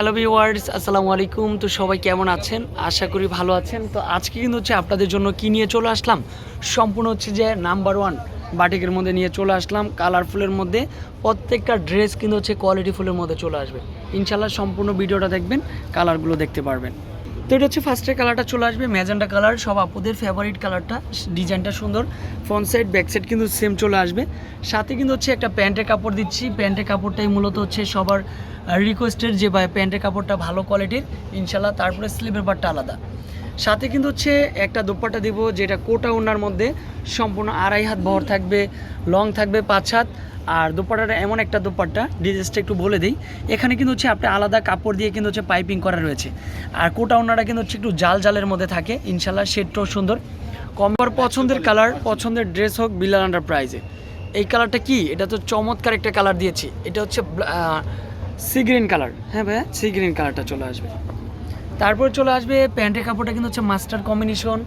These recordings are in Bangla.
হ্যালো ভিওয়ার্স আসসালামু আলাইকুম। তো সবাই কেমন আছেন? আশা করি ভালো আছেন। তো আজকে কিন্তু হচ্ছে আপনাদের জন্য কি নিয়ে চলে আসলাম? সম্পূর্ণ হচ্ছে যে নাম্বার ওয়ান বাটিকের মধ্যে নিয়ে চলে আসলাম। কালারফুলের মধ্যে প্রত্যেকটা ড্রেস কিন্তু হচ্ছে কোয়ালিটি ফুলের মধ্যে চলে আসবে। ইনশাল্লাহ সম্পূর্ণ ভিডিওটা দেখবেন কালারগুলো দেখতে পারবেন। তো এটা হচ্ছে ফার্স্টের কালারটা চলে আসবে ম্যাজেন্টা কালার সব আপুদের ফেভারিট কালারটা ডিজাইনটা সুন্দর। ফ্রন্ট সাইড ব্যাক সাইড কিন্তু সেম চলে আসবে। সাথে কিন্তু হচ্ছে একটা প্যান্টের কাপড় দিচ্ছি। প্যান্টের কাপড়টাই মূলত হচ্ছে সবার রিকোয়েস্টের যে ভাই প্যান্টের কাপড়টা ভালো কোয়ালিটির ইনশাল্লাহ তারপরে স্লিভের পাটটা আলাদা। সাথে কিন্তু হচ্ছে একটা দোপাট্টা দিব যেটা কোটা ওনার মধ্যে সম্পূর্ণ আড়াই হাত বহর থাকবে লং থাকবে পাঁচ হাত। আর দোপাট্টাটা এমন একটা দোপাট্টা ডিটেলসটা একটু বলে দিই। এখানে কিন্তু হচ্ছে আপনি আলাদা কাপড় দিয়ে কিন্তু হচ্ছে পাইপিং করা রয়েছে। আর কোটা ওনাটা কিন্তু হচ্ছে একটু জাল জালের মধ্যে থাকে। ইনশাল্লাহ শেডটাও সুন্দর। কমর পছন্দের কালার পছন্দের ড্রেস হোক বিলাল আন্ডার প্রাইজে এই কালারটা কি? এটা তো চমৎকার একটা কালার দিয়েছি। এটা হচ্ছে সি গ্রিন কালার হ্যাঁ ভাইয়া সি গ্রিন কালারটা চলে আসবে। তারপর চলে আসবে প্যান্টের কাপড়টা কিন্তু হচ্ছে মাস্টার কম্বিনেশন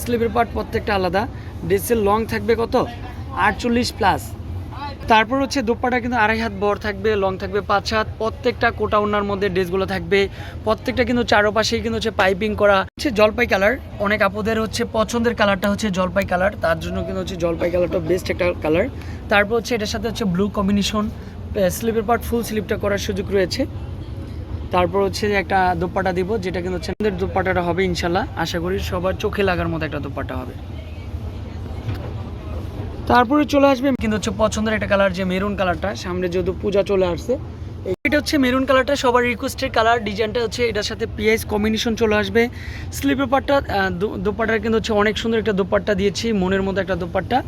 স্লিভের পার্ট প্রত্যেকটা আলাদা। ড্রেসের লং থাকবে কত? আটচল্লিশ প্লাস তারপর হচ্ছে দোপাটা কিন্তু আড়াই হাত বড় থাকবে লং থাকবে পাঁচ হাত। প্রত্যেকটা কোটা ওনার মধ্যে ড্রেসগুলো থাকবে। প্রত্যেকটা কিন্তু চারোপাশেই কিন্তু হচ্ছে পাইপিং করা। হচ্ছে জলপাই কালার অনেক আপুদের হচ্ছে পছন্দের কালারটা হচ্ছে জলপাই কালার তার জন্য কিন্তু হচ্ছে জলপাই কালারটা বেস্ট একটা কালার তারপর হচ্ছে এটার সাথে হচ্ছে ব্লু কম্বিনেশন স্লিপের পার্ট ফুল স্লিপটা করার সুযোগ রয়েছে। তারপর হচ্ছে একটা দোপাটা দিব, যেটা কিন্তু হচ্ছে আমাদের দোপাটাটা হবে ইনশাল্লাহ। আশা করি সবার চোখে লাগার মতো একটা দোপাটা হবে। তারপরে চলে আসবে কিন্তু হচ্ছে পছন্দের একটা কালার যে মেরুন কালারটা, সামনে যেহেতু পূজা চলে আসছে। এটা হচ্ছে মেরুন কালারটা, সবার রিকোয়েস্টের কালার, ডিজাইনটা হচ্ছে এটার সাথে পিএস কম্বিনেশন চলে আসবে। স্লিপের পাটটা দোপাট্টার কিন্তু হচ্ছে অনেক সুন্দর একটা দোপাট্টা দিয়েছি, মনের মতো একটা দোপাট্টা।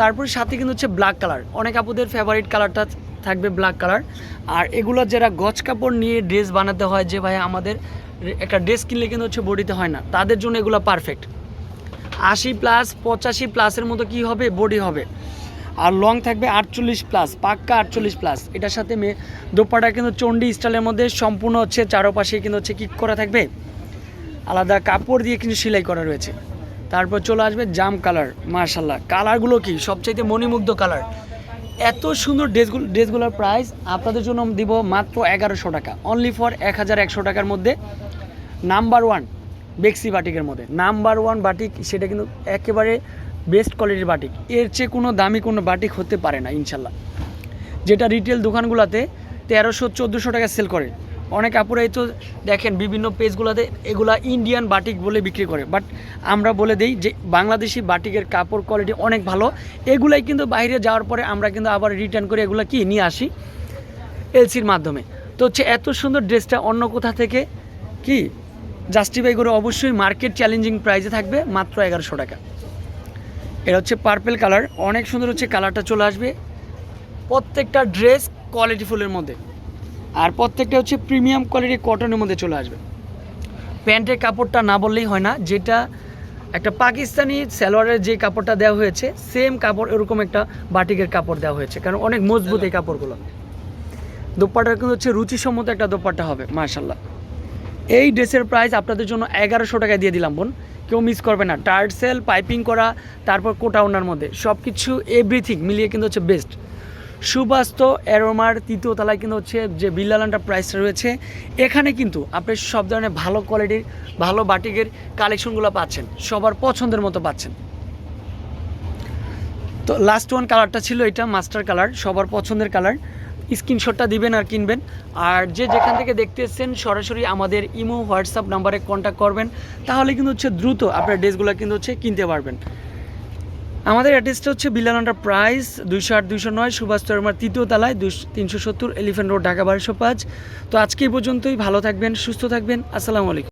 তারপর সাথে কিন্তু হচ্ছে ব্ল্যাক কালার অনেক আপুদের ফেভারিট কালারটা থাকবে ব্ল্যাক কালার আর এগুলো যারা গজ কাপড় নিয়ে ড্রেস বানাতে হয়, যে ভাই আমাদের একটা ড্রেস কিনলে কিন্তু হচ্ছে বডিতে হয় না, তাদের জন্য এগুলো পারফেক্ট আশি প্লাস পঁচাশি প্লাসের মতো কি হবে? বডি হবে। আর লং থাকবে আটচল্লিশ প্লাস পাক্কা আটচল্লিশ প্লাস এটার সাথে মেয়ে দোপাটা কিন্তু চণ্ডী স্টাইলের মধ্যে সম্পূর্ণ হচ্ছে চারোপাশে কিন্তু হচ্ছে কিক করা থাকবে। আলাদা কাপড় দিয়ে কিন্তু সেলাই করা রয়েছে। তারপর চলে আসবে জাম কালার মার্শাল্লাহ কালারগুলো কি? সবচাইতে মণিমুগ্ধ কালার এত সুন্দর ড্রেসগুলো ড্রেসগুলোর প্রাইস আপনাদের জন্য দিব মাত্র এগারোশো টাকা। অনলি ফর এক হাজার একশো টাকার মধ্যে নাম্বার ওয়ান বেক্সি বাটিকের মধ্যে। নাম্বার ওয়ান বাটিক, সেটা কিন্তু একেবারে বেস্ট কোয়ালিটির বাটিক। এর চেয়ে কোনো দামি কোনো বাটিক হতে পারে না, ইনশাল্লাহ। যেটা রিটেল দোকানগুলোতে তেরোশো, চোদ্দোশো টাকা সেল করে। অনেক আপুরাই তো দেখেন বিভিন্ন পেজগুলোতে এগুলা ইন্ডিয়ান বাটিক বলে বিক্রি করে। বাট আমরা বলে দিই যে বাংলাদেশি বাটিকের কাপড় কোয়ালিটি অনেক ভালো। এগুলাই কিন্তু বাইরে যাওয়ার পরে আমরা কিন্তু আবার রিটার্ন করে এগুলো কি নিয়ে আসি? এলসির মাধ্যমে। তো হচ্ছে এত সুন্দর ড্রেসটা অন্য কোথা থেকে? কি? জাস্টিফাই করে অবশ্যই মার্কেট চ্যালেঞ্জিং প্রাইসে থাকবে, মাত্র এগারোশো টাকা। এটা হচ্ছে পার্পেল কালার অনেক সুন্দর হচ্ছে কালারটা চলে আসবে। প্রত্যেকটা ড্রেস কোয়ালিটি ফুলের মধ্যে। আর প্রত্যেকটা হচ্ছে প্রিমিয়াম কোয়ালিটি কটনের মধ্যে চলে আসবে। প্যান্টের কাপড়টা না বললেই হয় না, যেটা একটা পাকিস্তানি সালোয়ারের যে কাপড়টা দেওয়া হয়েছে সেম কাপড়, এরকম একটা বাটিকের কাপড় দেওয়া হয়েছে। কারণ অনেক মজবুত এই কাপড়গুলো। দোপাট্টা কিন্তু হচ্ছে রুচিসম্মত একটা দোপাট্টা হবে মার্শাল্লাহ এই ড্রেসের প্রাইস আপনাদের জন্য এগারোশো টাকায় দিয়ে দিলাম বোন। কেউ মিস করবে না। টার্সেল পাইপিং করা, তারপর কোটা ওনার মধ্যে। সব কিছু এভরিথিং মিলিয়ে কিন্তু হচ্ছে বেস্ট সুবাস্ত অ্যারোমার তৃতীয় তলায় কিন্তু হচ্ছে যে বিল্লালানটা প্রাইসটা রয়েছে। এখানে কিন্তু আপনি সব ধরনের ভালো কোয়ালিটির ভালো বাটিকের কালেকশনগুলো পাচ্ছেন, সবার পছন্দের মতো পাচ্ছেন। তো লাস্ট ওয়ান কালারটা ছিল এটা মাস্টার কালার সবার পছন্দের কালার স্ক্রিনশটটা দিবেন আর কিনবেন। আর যে যেখান থেকে দেখতে এসছেন, সরাসরি আমাদের ইমো, হোয়াটসঅ্যাপ নাম্বারে কন্ট্যাক্ট করবেন। তাহলে কিন্তু হচ্ছে দ্রুত আপনার ড্রেসগুলো কিন্তু হচ্ছে কিনতে পারবেন। আমাদের অ্যাড্রেসটা হচ্ছে বিলানান্ডার প্রাইস, দুইশো আট, দুইশো নয়, সুভাষ তরমার তৃতীয় তলায় দুশো তিনশো সত্তর এলিফেন্ট রোড, ঢাকা বারোশো পাঁচ। তো আজকে এই পর্যন্তই, ভালো থাকবেন, সুস্থ থাকবেন, আসসালামু আলাইকুম।